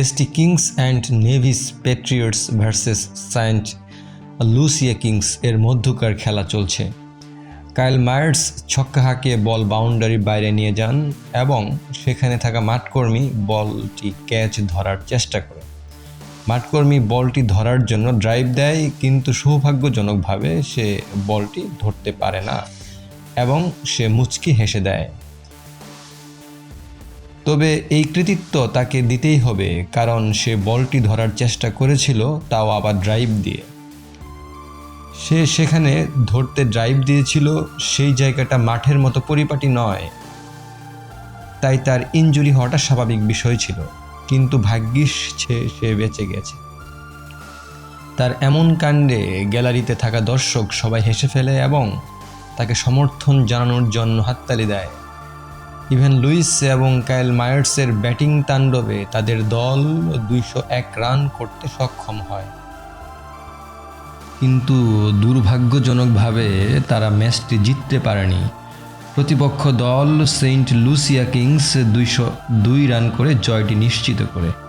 ST Kings and Nevis Patriots versus saint Lucia Kings এর মধ্যকার খেলা চলছে। কাইল মায়ার্স ছক্কা হাঁকিয়ে বল বাউন্ডারির বাইরে নিয়ে যান এবং সেখানে থাকা মাঠকর্মী বলটি ক্যাচ ধরার চেষ্টা করে মাঠকর্মী বলটি ধরার জন্য ড্রাইভ দেয়, কিন্তু সৌভাগ্যজনকভাবে সে বলটি ধরতে পারে না এবং সে মুচকি হেসে দেয়। তবে এই কৃতিত্ব তাকে দিতেই হবে, কারণ সে বলটি ধরার চেষ্টা করেছিল, তাও আবার ড্রাইভ দিয়ে। সে সেখানে ধরতে ড্রাইভ দিয়েছিল, সেই জায়গাটা মাঠের মতো পরিপাটি নয়। তাই তার ইনজুরি হওয়াটা স্বাভাবিক বিষয় ছিল, কিন্তু ভাগ্যিস সে সে বেঁচে গেছে। তার এমন কাণ্ডে গ্যালারিতে থাকা দর্শক সবাই হেসে ফেলে এবং তাকে সমর্থন জানানোর জন্য হাততালি দেয়। ইভেন লুইস এবং কায়েল মায়ার্সের ব্যাটিং তাণ্ডবে তাদের দল দুইশো এক রান করতে সক্ষম হয়। কিন্তু দুর্ভাগ্যজনকভাবে তারা ম্যাচটি জিততে পারেনি। প্রতিপক্ষ দল সেন্ট লুসিয়া কিংস দুইশো দুই রান করে জয়টি নিশ্চিত করে।